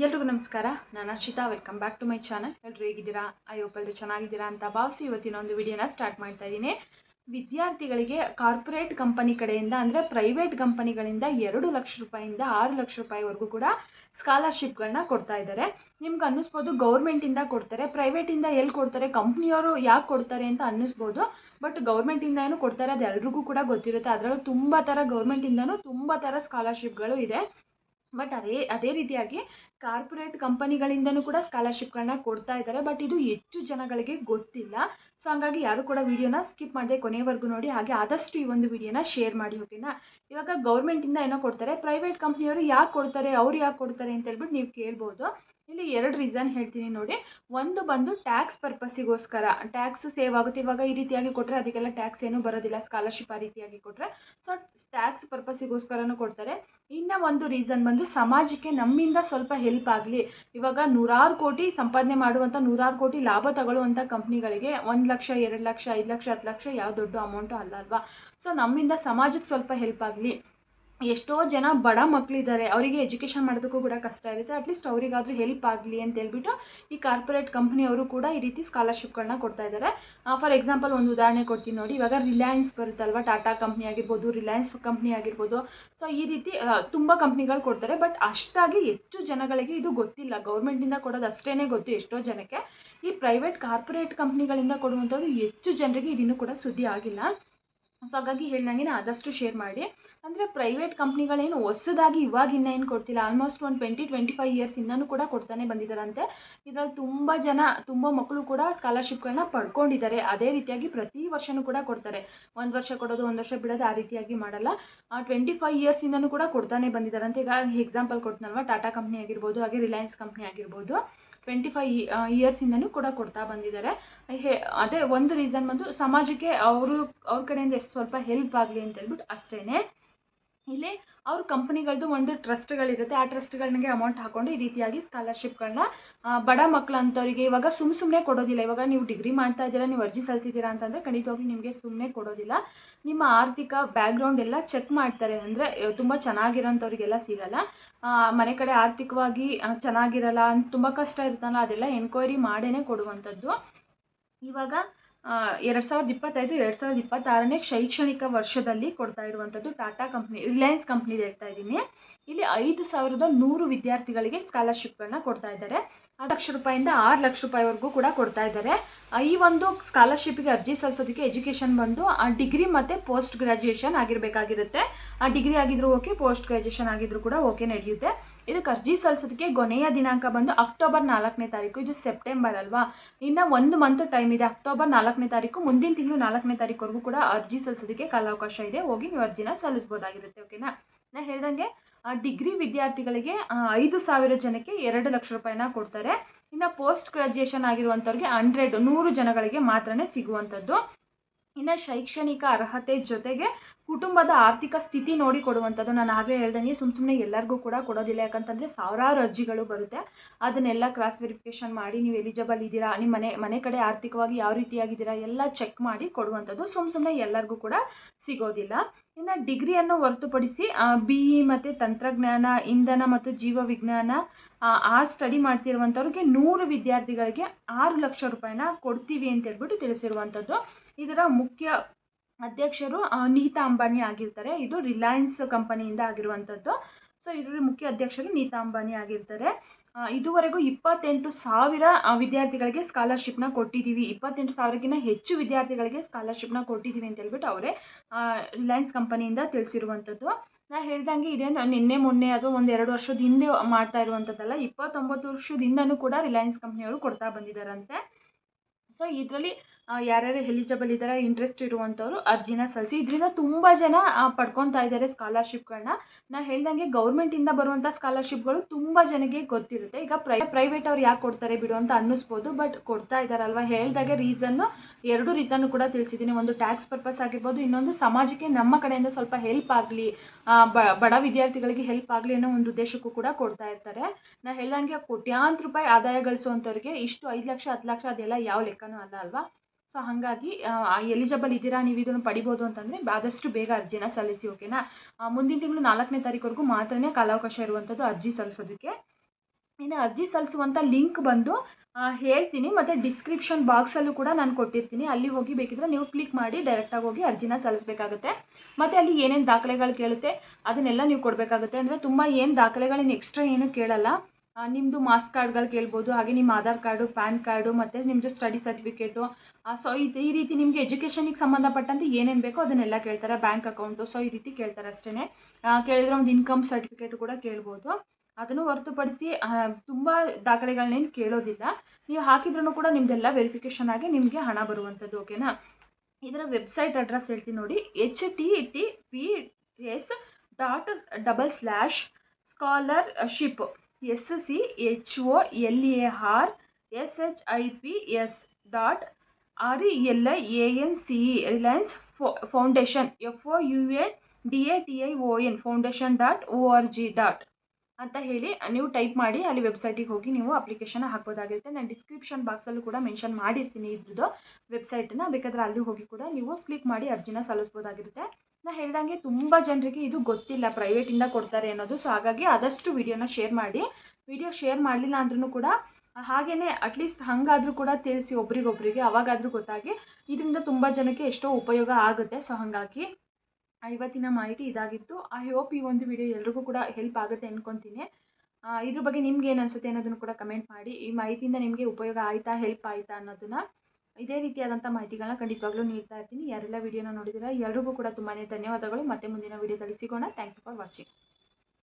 ಎಲ್ರಿಗೂ ನಮಸ್ಕಾರ. ನಾನು Arshita. Welcome back to my channel ಎಲ್ಲರೂ ಹೇಗಿದ್ದೀರಾ? ಎಲ್ಲರೂ ಚೆನ್ನಾಗಿದ್ದೀರಾ ಅಂತ ಭಾವಿಸಿ ಇವತ್ತಿನ ಒಂದು ವಿಡಿಯೋನ ಸ್ಟಾರ್ಟ್ ಮಾಡ್ತಾ ಇದ್ದೀನಿ. ವಿದ್ಯಾರ್ಥಿಗಳಿಗೆ ಕಾರ್ಪೊರೇಟ್ ಕಂಪನಿ ಕಡೆಯಿಂದ ಅಂದರೆ ಪ್ರೈವೇಟ್ ಕಂಪನಿಗಳಿಂದ ಎರಡು ಲಕ್ಷ ರೂಪಾಯಿಂದ ಆರು ಲಕ್ಷ ರೂಪಾಯಿವರೆಗೂ ಕೂಡ ಸ್ಕಾಲರ್ಶಿಪ್ಗಳನ್ನ ಕೊಡ್ತಾ ಇದ್ದಾರೆ. ನಿಮ್ಗೆ ಅನ್ನಿಸ್ಬೋದು ಗೌರ್ಮೆಂಟಿಂದ ಕೊಡ್ತಾರೆ ಪ್ರೈವೇಟಿಂದ ಎಲ್ಲಿ ಕೊಡ್ತಾರೆ ಕಂಪ್ನಿಯವರು ಯಾಕೆ ಕೊಡ್ತಾರೆ ಅಂತ ಅನ್ನಿಸ್ಬೋದು. ಬಟ್ ಗೌರ್ಮೆಂಟಿಂದ ಏನು ಕೊಡ್ತಾರೆ ಅದು ಎಲ್ರಿಗೂ ಕೂಡ ಗೊತ್ತಿರುತ್ತೆ. ಅದರಲ್ಲೂ ತುಂಬ ಥರ ಗೌರ್ಮೆಂಟಿಂದನೂ ತುಂಬ ಥರ ಸ್ಕಾಲರ್ಶಿಪ್ಗಳು ಇದೆ. ಬಟ್ ಅದೇ ಅದೇ ರೀತಿಯಾಗಿ ಕಾರ್ಪೊರೇಟ್ ಕಂಪನಿಗಳಿಂದನೂ ಕೂಡ ಸ್ಕಾಲರ್ಶಿಪ್ಗಳನ್ನ ಕೊಡ್ತಾ ಇದ್ದಾರೆ. ಬಟ್ ಇದು ಹೆಚ್ಚು ಜನಗಳಿಗೆ ಗೊತ್ತಿಲ್ಲ. ಸೊ ಹಂಗಾಗಿ ಯಾರು ಕೂಡ ವಿಡಿಯೋನ ಸ್ಕಿಪ್ ಮಾಡದೆ ಕೊನೆವರೆಗೂ ನೋಡಿ. ಹಾಗೆ ಆದಷ್ಟು ಈ ಒಂದು ವಿಡಿಯೋನ ಶೇರ್ ಮಾಡಿ ಓಕೆನಾ ಇವಾಗ ಗೌರ್ಮೆಂಟಿಂದ ಏನೋ ಕೊಡ್ತಾರೆ. ಪ್ರೈವೇಟ್ ಕಂಪ್ನಿಯವರು ಯಾಕೆ ಕೊಡ್ತಾರೆ? ಅವ್ರು ಯಾಕೆ ಕೊಡ್ತಾರೆ ಅಂತ ಹೇಳ್ಬಿಟ್ಟು ನೀವು ಕೇಳ್ಬೋದು. ಇಲ್ಲಿ ಎರಡು ರೀಸನ್ ಹೇಳ್ತೀನಿ ನೋಡಿ. ಒಂದು ಬಂದು ಟ್ಯಾಕ್ಸ್ ಪರ್ಪಸ್ಸಿಗೋಸ್ಕರ ಟ್ಯಾಕ್ಸ್ ಸೇವ್ ಆಗುತ್ತೆ. ಇವಾಗ ಈ ರೀತಿಯಾಗಿ ಕೊಟ್ಟರೆ ಅದಕ್ಕೆಲ್ಲ ಟ್ಯಾಕ್ಸ್ ಏನೂ ಬರೋದಿಲ್ಲ. ಸ್ಕಾಲರ್ಶಿಪ್ ಆ ರೀತಿಯಾಗಿ ಕೊಟ್ಟರೆ ಸೊ ಟ್ಯಾಕ್ಸ್ ಪರ್ಪಸ್ಸಿಗೋಸ್ಕರನೂ ಕೊಡ್ತಾರೆ. ಇನ್ನು ಒಂದು ರೀಸನ್ ಬಂದು ಸಮಾಜಕ್ಕೆ ನಮ್ಮಿಂದ ಸ್ವಲ್ಪ ಹೆಲ್ಪ್ ಆಗಲಿ. ಇವಾಗ ನೂರಾರು ಕೋಟಿ ಸಂಪಾದನೆ ಮಾಡುವಂಥ ನೂರಾರು ಕೋಟಿ ಲಾಭ ತಗೊಳ್ಳುವಂಥ ಕಂಪ್ನಿಗಳಿಗೆ ಒಂದು ಲಕ್ಷ, ಎರಡು ಲಕ್ಷ, ಐದು ಲಕ್ಷ, ಹತ್ತು ಲಕ್ಷ ಯಾವ ದೊಡ್ಡ ಅಮೌಂಟು ಅಲ್ಲ ಅಲ್ವಾ? ಸೊ ನಮ್ಮಿಂದ ಸಮಾಜಕ್ಕೆ ಸ್ವಲ್ಪ ಹೆಲ್ಪ್ ಆಗಲಿ. ಎಷ್ಟೋ ಜನ ಬಡ ಮಕ್ಕಳಿದ್ದಾರೆ ಅವರಿಗೆ ಎಜುಕೇಷನ್ ಮಾಡೋದಕ್ಕೂ ಕೂಡ ಕಷ್ಟ ಇರುತ್ತೆ. ಅಟ್ಲೀಸ್ಟ್ ಅವರಿಗಾದರೂ ಹೆಲ್ಪ್ ಆಗಲಿ ಅಂತ ಹೇಳ್ಬಿಟ್ಟು ಈ ಕಾರ್ಪೊರೇಟ್ ಕಂಪ್ನಿಯವರು ಕೂಡ ಈ ರೀತಿ ಸ್ಕಾಲರ್ಶಿಪ್ಗಳನ್ನ ಕೊಡ್ತಾ ಇದ್ದಾರೆ ಫಾರ್ ಎಕ್ಸಾಂಪಲ್ ಒಂದು ಉದಾಹರಣೆ ಕೊಡ್ತೀನಿ ನೋಡಿ. ಇವಾಗ ರಿಲಯನ್ಸ್ ಬರುತ್ತಲ್ವ? ಟಾಟಾ ಕಂಪ್ನಿ ಆಗಿರ್ಬೋದು ರಿಲಯನ್ಸ್ ಕಂಪ್ನಿ ಆಗಿರ್ಬೋದು. ಸೊ ಈ ರೀತಿ ತುಂಬ ಕಂಪ್ನಿಗಳು ಕೊಡ್ತಾರೆ. ಬಟ್ ಅಷ್ಟಾಗಿ ಹೆಚ್ಚು ಜನಗಳಿಗೆ ಇದು ಗೊತ್ತಿಲ್ಲ. ಗೌರ್ಮೆಂಟಿಂದ ಕೊಡೋದು ಅಷ್ಟೇ ಗೊತ್ತು ಎಷ್ಟೋ ಜನಕ್ಕೆ. ಈ ಪ್ರೈವೇಟ್ ಕಾರ್ಪೊರೇಟ್ ಕಂಪ್ನಿಗಳಿಂದ ಕೊಡುವಂಥದ್ದು ಹೆಚ್ಚು ಜನರಿಗೆ ಇದನ್ನು ಕೂಡ ಸುದ್ದಿ ಆಗಿಲ್ಲ. ಸೊ ಹಾಗಾಗಿ ಹೇಳ್ದಂಗೆ ಆದಷ್ಟು ಶೇರ್ ಮಾಡಿ. ಅಂದರೆ ಪ್ರೈವೇಟ್ ಕಂಪ್ನಿಗಳೇನು ಹೊಸದಾಗಿ ಇವಾಗಿನ್ನ ಏನು ಕೊಡ್ತಿಲ್ಲ ಆಲ್ಮೋಸ್ಟ್ ಒಂದು ಟ್ವೆಂಟಿ ಟ್ವೆಂಟಿ ಫೈವ್ ಇನ್ನೂ ಕೂಡ ಕೊಡ್ತಾನೆ ಬಂದಿದ್ದಾರಂತೆ ಇದರಲ್ಲಿ ತುಂಬ ಜನ, ತುಂಬ ಮಕ್ಕಳು ಕೂಡ ಸ್ಕಾಲರ್ಶಿಪ್ಗಳನ್ನ ಪಡ್ಕೊಂಡಿದ್ದಾರೆ. ಅದೇ ರೀತಿಯಾಗಿ ಪ್ರತಿ ವರ್ಷವೂ ಕೂಡ ಕೊಡ್ತಾರೆ. ಒಂದು ವರ್ಷ ಕೊಡೋದು, ಒಂದು ವರ್ಷ ಬಿಡೋದು ಆ ರೀತಿಯಾಗಿ ಮಾಡಲ್ಲ. ಟ್ವೆಂಟಿ ಫೈವ್ ಇಯರ್ಸಿಂದನೂ ಕೂಡ ಕೊಡ್ತಾನೆ ಬಂದಿದ್ದಾರಂತೆ ಈಗ ಎಕ್ಸಾಂಪಲ್ ಕೊಡ್ತಾನಲ್ವ? ಟಾಟಾ ಕಂಪ್ನಿ ಆಗಿರ್ಬೋದು, ಹಾಗೆ ರಿಲಯನ್ಸ್ ಕಂಪ್ನಿ ಆಗಿರ್ಬೋದು. ಟ್ವೆಂಟಿ ಫೈವ್ ಇಯರ್ಸಿಂದನೂ ಕೂಡ ಕೊಡ್ತಾ ಬಂದಿದ್ದಾರೆ. ಅದೇ ಒಂದು ರೀಸನ್ ಬಂದು ಸಮಾಜಕ್ಕೆ ಅವರು, ಅವ್ರ ಕಡೆಯಿಂದ ಎಷ್ಟು ಸ್ವಲ್ಪ ಹೆಲ್ಪ್ ಆಗಲಿ ಅಂತ ಹೇಳ್ಬಿಟ್ಟು ಅಷ್ಟೇ ಇಲ್ಲಿ ಅವ್ರ ಕಂಪ್ನಿಗಳದ್ದು ಒಂದು ಟ್ರಸ್ಟ್ಗಳಿರುತ್ತೆ. ಆ ಟ್ರಸ್ಟ್ಗಳಿಗೆ ಅಮೌಂಟ್ ಹಾಕೊಂಡು ಈ ರೀತಿಯಾಗಿ ಸ್ಕಾಲರ್ಶಿಪ್ಗಳನ್ನ ಬಡ ಮಕ್ಕಳು ಅಂಥವ್ರಿಗೆ ಇವಾಗ ಸುಮ್ ಸುಮ್ಮನೆ ಕೊಡೋದಿಲ್ಲ. ಇವಾಗ ನೀವು ಡಿಗ್ರಿ ಮಾಡ್ತಾ ಇದ್ದೀರಾ, ನೀವು ಅರ್ಜಿ ಸಲ್ಲಿಸಿದ್ದೀರಾ ಅಂತಂದರೆ ಖಂಡಿತವಾಗ್ಲೂ ನಿಮಗೆ ಸುಮ್ಮನೆ ಕೊಡೋದಿಲ್ಲ. ನಿಮ್ಮ ಆರ್ಥಿಕ ಬ್ಯಾಕ್ಗ್ರೌಂಡ್ ಎಲ್ಲ ಚೆಕ್ ಮಾಡ್ತಾರೆ. ಅಂದರೆ ತುಂಬ ಚೆನ್ನಾಗಿರೋಂಥವ್ರಿಗೆಲ್ಲ ಸಿಗಲ್ಲ. ಮನೆ ಕಡೆ ಆರ್ಥಿಕವಾಗಿ ಚೆನ್ನಾಗಿರಲ್ಲ, ತುಂಬ ಕಷ್ಟ ಇರ್ತಲ್ಲ ಅದೆಲ್ಲ ಎನ್ಕ್ವೈರಿ ಮಾಡೇ ಕೊಡುವಂಥದ್ದು. ಇವಾಗ ಎರಡು ಸಾವಿರದ ಇಪ್ಪತ್ತೈದು, ಎರಡು ಸಾವಿರದ ಇಪ್ಪತ್ತಾರನೇ ಶೈಕ್ಷಣಿಕ ವರ್ಷದಲ್ಲಿ ಕೊಡ್ತಾ ಇರುವಂಥದ್ದು ಟಾಟಾ ಕಂಪ್ನಿ ರಿಲಯನ್ಸ್ ಕಂಪ್ನಿದು ಹೇಳ್ತಾ ಇದ್ದೀನಿ. ಇಲ್ಲಿ ಐದು ಸಾವಿರದ ನೂರು ವಿದ್ಯಾರ್ಥಿಗಳಿಗೆ ಸ್ಕಾಲರ್ಶಿಪ್ಗಳನ್ನ ಕೊಡ್ತಾ ಇದ್ದಾರೆ. ಆರು ಲಕ್ಷ ರೂಪಾಯಿಂದ ಆರು ಲಕ್ಷ ರೂಪಾಯಿವರೆಗೂ ಕೂಡ ಕೊಡ್ತಾ ಇದ್ದಾರೆ. ಈ ಒಂದು ಸ್ಕಾಲರ್ಶಿಪ್ಗೆ ಅರ್ಜಿ ಸಲ್ಲಿಸೋದಕ್ಕೆ ಎಜುಕೇಷನ್ ಬಂದು, ಆ ಡಿಗ್ರಿ ಮತ್ತು ಪೋಸ್ಟ್ ಗ್ರ್ಯಾಜುಯೇಷನ್ ಆಗಿರಬೇಕಾಗಿರುತ್ತೆ. ಆ ಡಿಗ್ರಿ ಆಗಿದ್ರು ಓಕೆ ಪೋಸ್ಟ್ ಗ್ರ್ಯಾಜುಯೇಷನ್ ಆಗಿದ್ರು ಕೂಡ ಓಕೆ ನಡೆಯುತ್ತೆ. ಇದಕ್ಕೆ ಅರ್ಜಿ ಸಲ್ಲಿಸೋದಕ್ಕೆ ಕೊನೆಯ ದಿನಾಂಕ ಬಂದು ಅಕ್ಟೋಬರ್ ನಾಲ್ಕನೇ ತಾರೀಕು, ಇದು ಸೆಪ್ಟೆಂಬರ್ ಅಲ್ವಾ? ಇನ್ನು ಒಂದು ಮಂತ್ ಟೈಮ್ ಇದೆ ಅಕ್ಟೋಬರ್ ನಾಲ್ಕನೇ ತಾರೀಕು. ಮುಂದಿನ ತಿಂಗಳು ನಾಲ್ಕನೇ ತಾರೀಕುವರೆಗೂ ಕೂಡ ಅರ್ಜಿ ಸಲ್ಲಿಸೋದಕ್ಕೆ ಕಾಲಾವಕಾಶ ಇದೆ. ಹೋಗಿ ನೀವು ಅರ್ಜಿನ ಸಲ್ಲಿಸ್ಬೋದಾಗಿರುತ್ತೆ ಓಕೆನಾ ನಾ ಹೇಳ್ದಂಗೆ ಡಿಗ್ರಿ ವಿದ್ಯಾರ್ಥಿಗಳಿಗೆ ಐದು ಸಾವಿರ ಜನಕ್ಕೆ ಎರಡು ಲಕ್ಷ ರೂಪಾಯಿನ ಕೊಡ್ತಾರೆ. ಇನ್ನು ಪೋಸ್ಟ್ ಗ್ರಾಜುಯೇಷನ್ ಆಗಿರುವಂಥವ್ರಿಗೆ ಹಂಡ್ರೆಡ್ ನೂರು ಜನಗಳಿಗೆ ಮಾತ್ರನೇ ಸಿಗುವಂಥದ್ದು. ಇನ್ನು ಶೈಕ್ಷಣಿಕ ಅರ್ಹತೆ ಜೊತೆಗೆ ಕುಟುಂಬದ ಆರ್ಥಿಕ ಸ್ಥಿತಿ ನೋಡಿ ಕೊಡುವಂಥದ್ದು. ನಾನು ಆಗಲೇ ಹೇಳ್ದಂಗೆ ಸುಮ್ಮ ಸುಮ್ಮನೆ ಎಲ್ಲರಿಗೂ ಕೂಡ ಕೊಡೋದಿಲ್ಲ. ಯಾಕಂತಂದರೆ ಸಾವಿರಾರು ಅರ್ಜಿಗಳು ಬರುತ್ತೆ. ಅದನ್ನೆಲ್ಲ ಕ್ರಾಸ್ ವೆರಿಫಿಕೇಷನ್ ಮಾಡಿ ನೀವು ಎಲಿಜಿಬಲ್ ಇದ್ದೀರಾ, ನಿಮ್ಮ ಮನೆ ಮನೆ ಕಡೆ ಆರ್ಥಿಕವಾಗಿ ಯಾವ ರೀತಿಯಾಗಿದ್ದೀರಾ ಎಲ್ಲ ಚೆಕ್ ಮಾಡಿ ಕೊಡುವಂಥದ್ದು. ಸುಮ್ಮ ಸುಮ್ಮನೆ ಎಲ್ಲರಿಗೂ ಕೂಡ ಸಿಗೋದಿಲ್ಲ. ಇನ್ನು ಡಿಗ್ರಿಯನ್ನು ಹೊರತುಪಡಿಸಿ ಬಿ ಇ ಮತ್ತು ತಂತ್ರಜ್ಞಾನ, ಇಂಧನ ಮತ್ತು ಜೀವ ವಿಜ್ಞಾನ ಆ ಸ್ಟಡಿ ಮಾಡ್ತಿರುವಂಥವ್ರಿಗೆ ನೂರು ವಿದ್ಯಾರ್ಥಿಗಳಿಗೆ ಆರು ಲಕ್ಷ ರೂಪಾಯಿನ ಕೊಡ್ತೀವಿ ಅಂತ ಹೇಳ್ಬಿಟ್ಟು ತಿಳಿಸಿರುವಂಥದ್ದು. ಇದರ ಮುಖ್ಯ ಅಧ್ಯಕ್ಷರು ನೀತಾ ಅಂಬಾನಿ ಆಗಿರ್ತಾರೆ. ಇದು ರಿಲಯನ್ಸ್ ಕಂಪನಿಯಿಂದ ಆಗಿರುವಂಥದ್ದು ಸೊ ಇದರ ಮುಖ್ಯ ಅಧ್ಯಕ್ಷರು ನೀತಾ ಅಂಬಾನಿ ಆಗಿರ್ತಾರೆ. ಇದುವರೆಗೂ ಇಪ್ಪತ್ತೆಂಟು ಸಾವಿರ ವಿದ್ಯಾರ್ಥಿಗಳಿಗೆ ಸ್ಕಾಲರ್ಶಿಪ್ನ ಕೊಟ್ಟಿದ್ದೀವಿ. ಇಪ್ಪತ್ತೆಂಟು ಸಾವಿರಕ್ಕಿಂತ ಹೆಚ್ಚು ವಿದ್ಯಾರ್ಥಿಗಳಿಗೆ ಸ್ಕಾಲರ್ಶಿಪ್ನ ಕೊಟ್ಟಿದ್ದೀವಿ ಅಂತ ಹೇಳ್ಬಿಟ್ಟು ಅವರೇ ರಿಲಯನ್ಸ್ ಕಂಪನಿಯಿಂದ ತಿಳಿಸಿರುವಂಥದ್ದು ನಾ ಹೇಳ್ದಂಗೆ ಇದೇನು ನಿನ್ನೆ, ಮೊನ್ನೆ ಅದು ಒಂದು ಎರಡು ವರ್ಷದ ಹಿಂದೆ ಮಾಡ್ತಾ ಇರುವಂಥದ್ದಲ್ಲ ಇಪ್ಪತ್ತೊಂಬತ್ತು ವರ್ಷದಿಂದನೂ ಕೂಡ ರಿಲಯನ್ಸ್ ಕಂಪ್ನಿಯವರು ಕೊಡ್ತಾ ಬಂದಿದ್ದಾರಂತೆ. ಸೊ ಇದರಲ್ಲಿ ಯಾರ್ಯಾರು ಎಲಿಜಿಬಲ್ ಇದ್ದಾರೆ ಇಂಟ್ರೆಸ್ಟ್ ಇರುವಂಥವ್ರು ಅರ್ಜಿನ ಸಲ್ಲಿಸಿ. ಇದರಿಂದ ತುಂಬ ಜನ ಪಡ್ಕೊತಾ ಇದ್ದಾರೆ ಸ್ಕಾಲರ್ಶಿಪ್ಗಳನ್ನ ನಾ ಹೇಳ್ದಂಗೆ ಗೌರ್ಮೆಂಟಿಂದ ಬರುವಂಥ ಸ್ಕಾಲರ್ಶಿಪ್ಗಳು ತುಂಬ ಜನಕ್ಕೆ ಗೊತ್ತಿರುತ್ತೆ. ಈಗ ಪ್ರೈ ಪ್ರೈವೇಟ್ ಅವ್ರು ಯಾಕೆ ಕೊಡ್ತಾರೆ ಬಿಡು ಅಂತ ಅನ್ನಿಸ್ಬೋದು ಬಟ್ ಕೊಡ್ತಾ ಇದ್ದಾರಲ್ವ ಹೇಳ್ದಾಗೆ ರೀಸನ್ನು ಎರಡು ರೀಸನ್ನು ಕೂಡ ತಿಳಿಸಿದ್ದೀನಿ ಒಂದು ಟ್ಯಾಕ್ಸ್ ಪರ್ಪಸ್ ಆಗಿರ್ಬೋದು, ಇನ್ನೊಂದು ಸಮಾಜಕ್ಕೆ ನಮ್ಮ ಕಡೆಯಿಂದ ಸ್ವಲ್ಪ ಹೆಲ್ಪ್ ಆಗಲಿ ಬಡ ವಿದ್ಯಾರ್ಥಿಗಳಿಗೆ ಹೆಲ್ಪ್ ಆಗಲಿ ಅನ್ನೋ ಒಂದು ಉದ್ದೇಶಕ್ಕೂ ಕೂಡ ಕೊಡ್ತಾ ಇರ್ತಾರೆ. ನಾ ಹೇಳ್ದಂಗೆ ಕೋಟ್ಯಾಂತ ರೂಪಾಯಿ ಆದಾಯ ಗಳಿಸುವಂಥವ್ರಿಗೆ ಇಷ್ಟು ಐದು ಲಕ್ಷ, ಹತ್ತು ಲಕ್ಷ ಅದೆಲ್ಲ ಯಾವ ಲೆಕ್ಕನೂ ಅಲ್ಲ ಅಲ್ವಾ? ಸೊ ಹಾಗಾಗಿ ಎಲಿಜಿಬಲ್ ಇದ್ದೀರಾ, ನೀವು ಇದನ್ನು ಪಡಿಬೋದು ಅಂತಂದರೆ ಆದಷ್ಟು ಬೇಗ ಅರ್ಜಿನ ಸಲ್ಲಿಸಿ ಓಕೆನಾ ಮುಂದಿನ ತಿಂಗಳು ನಾಲ್ಕನೇ ತಾರೀಕುವರೆಗೂ ಮಾತ್ರನೇ ಕಾಲಾವಕಾಶ ಇರುವಂಥದ್ದು ಅರ್ಜಿ ಸಲ್ಲಿಸೋದಕ್ಕೆ. ಇನ್ನು ಅರ್ಜಿ ಸಲ್ಲಿಸುವಂಥ ಲಿಂಕ್ ಬಂದು ಹೇಳ್ತೀನಿ. ಮತ್ತು ಡಿಸ್ಕ್ರಿಪ್ಷನ್ ಬಾಕ್ಸಲ್ಲೂ ಕೂಡ ನಾನು ಕೊಟ್ಟಿರ್ತೀನಿ. ಅಲ್ಲಿ ಹೋಗಿ ಬೇಕಿದ್ರೆ ನೀವು ಕ್ಲಿಕ್ ಮಾಡಿ ಡೈರೆಕ್ಟಾಗಿ ಹೋಗಿ ಅರ್ಜಿನ ಸಲ್ಲಿಸಬೇಕಾಗುತ್ತೆ. ಮತ್ತು ಅಲ್ಲಿ ಏನೇನು ದಾಖಲೆಗಳು ಕೇಳುತ್ತೆ, ಅದನ್ನೆಲ್ಲ ನೀವು ಕೊಡಬೇಕಾಗುತ್ತೆ. ಅಂದರೆ ತುಂಬ ಏನು ದಾಖಲೆಗಳೇನು ಎಕ್ಸ್ಟ್ರಾ ಏನು ಕೇಳಲ್ಲ. ನಿಮ್ಮದು ಮಾರ್ಕ್ಸ್ ಕಾರ್ಡ್ಗಳು ಕೇಳ್ಬೋದು, ಹಾಗೆ ನಿಮ್ಮ ಆಧಾರ್ ಕಾರ್ಡು, ಪ್ಯಾನ್ ಕಾರ್ಡು, ಮತ್ತು ನಿಮ್ಮದು ಸ್ಟಡಿ ಸರ್ಟಿಫಿಕೇಟು. ಸೊ ಇದು ಈ ರೀತಿ ನಿಮಗೆ ಎಜುಕೇಷನಿಗೆ ಸಂಬಂಧಪಟ್ಟಂತೆ ಏನೇನು ಬೇಕೋ ಅದನ್ನೆಲ್ಲ ಕೇಳ್ತಾರೆ, ಬ್ಯಾಂಕ್ ಅಕೌಂಟು, ಸೊ ಈ ರೀತಿ ಕೇಳ್ತಾರೆ ಅಷ್ಟೇ ಕೇಳಿದರೆ ಒಂದು ಇನ್ಕಮ್ ಸರ್ಟಿಫಿಕೇಟು ಕೂಡ ಕೇಳ್ಬೋದು. ಅದನ್ನು ಹೊರತುಪಡಿಸಿ ತುಂಬ ದಾಖಲೆಗಳನ್ನೇನು ಕೇಳೋದಿಲ್ಲ. ನೀವು ಹಾಕಿದ್ರೂ ಕೂಡ ನಿಮ್ಮದೆಲ್ಲ ವೆರಿಫಿಕೇಷನ್ ಆಗಿ ನಿಮಗೆ ಹಣ ಬರುವಂಥದ್ದು, ಓಕೆನಾ? ಇದರ ವೆಬ್ಸೈಟ್ ಅಡ್ರೆಸ್ ಹೇಳ್ತೀನಿ ನೋಡಿ H T T P S dot double slash scholarship. S C H O L A R S H I P S dot R E L I A N C E Reliance flow, foundation F O U N D A T I O N foundation dot O R G dot ಅಂತ ಹೇಳಿ ನೀವು type ಮಾಡಿ ಅಲ್ಲಿ ವೆಬ್ಸೈಟಿಗೆ ಹೋಗಿ ನೀವು application ಹಾಕ್ಬೋದಾಗಿರುತ್ತೆ. ನಾನು description ಬಾಕ್ಸಲ್ಲೂ ಕೂಡ ಮೆನ್ಷನ್ ಮಾಡಿರ್ತೀನಿ ಇದ್ರದ್ದು ವೆಬ್ಸೈಟನ್ನ. ಬೇಕಾದ್ರೆ ಅಲ್ಲಿ ಹೋಗಿ ಕೂಡ ನೀವು ಕ್ಲಿಕ್ ಮಾಡಿ ಅರ್ಜಿನ ಸಲ್ಲಿಸ್ಬೋದಾಗಿರುತ್ತೆ. ನಾನು ಹೇಳ್ದಂಗೆ ತುಂಬ ಜನರಿಗೆ ಇದು ಗೊತ್ತಿಲ್ಲ. ಪ್ರೈವೇಟಿಂದ ಕೊಡ್ತಾರೆ ಅನ್ನೋದು. ಸೊ ಹಾಗಾಗಿ ಆದಷ್ಟು ವಿಡಿಯೋನ ಶೇರ್ ಮಾಡಿ. ವಿಡಿಯೋ ಶೇರ್ ಮಾಡಲಿಲ್ಲ ಅಂದ್ರೂ ಕೂಡ ಹಾಗೆಯೇ ಅಟ್ಲೀಸ್ಟ್ ಹಾಗಾದ್ರೂ ಕೂಡ ತಿಳಿಸಿ ಒಬ್ರಿಗೊಬ್ರಿಗೆ. ಅವಾಗಾದರೂ ಗೊತ್ತಾಗಿ ಇದರಿಂದ ತುಂಬ ಜನಕ್ಕೆ ಎಷ್ಟೋ ಉಪಯೋಗ ಆಗುತ್ತೆ. ಸೊ ಹಾಗಾಗಿ ಇವತ್ತಿನ ಮಾಹಿತಿ ಇದಾಗಿತ್ತು. ಐ ಹೋಪ್ ಈ ಒಂದು ವಿಡಿಯೋ ಎಲ್ರಿಗೂ ಕೂಡ ಹೆಲ್ಪ್ ಆಗುತ್ತೆ ಅಂದ್ಕೊತೀನಿ ಇದ್ರ ಬಗ್ಗೆ ನಿಮ್ಗೆ ಏನು ಅನಿಸುತ್ತೆ ಅನ್ನೋದನ್ನು ಕೂಡ ಕಮೆಂಟ್ ಮಾಡಿ. ಈ ಮಾಹಿತಿಯಿಂದ ನಿಮಗೆ ಉಪಯೋಗ ಆಯಿತಾ ಹೆಲ್ಪ್ ಆಯಿತಾ ಅನ್ನೋದನ್ನ ಇದೇ ರೀತಿಯಾದಂಥ ಮಾಹಿತಿಗಳನ್ನ ಖಂಡಿತವಾಗ್ಲೂ ನೀಡ್ತಾ ಇರ್ತೀನಿ. ಯಾರೆಲ್ಲ ವಿಡಿಯೋನ ನೋಡಿದ್ದೀರಾ, ಎಲ್ರಿಗೂ ಕೂಡ ತುಂಬಾ ಧನ್ಯವಾದಗಳು. ಮತ್ತೆ ಮುಂದಿನ ವಿಡಿಯೋದಲ್ಲಿ ಸಿಗೋಣ. Thank you for watching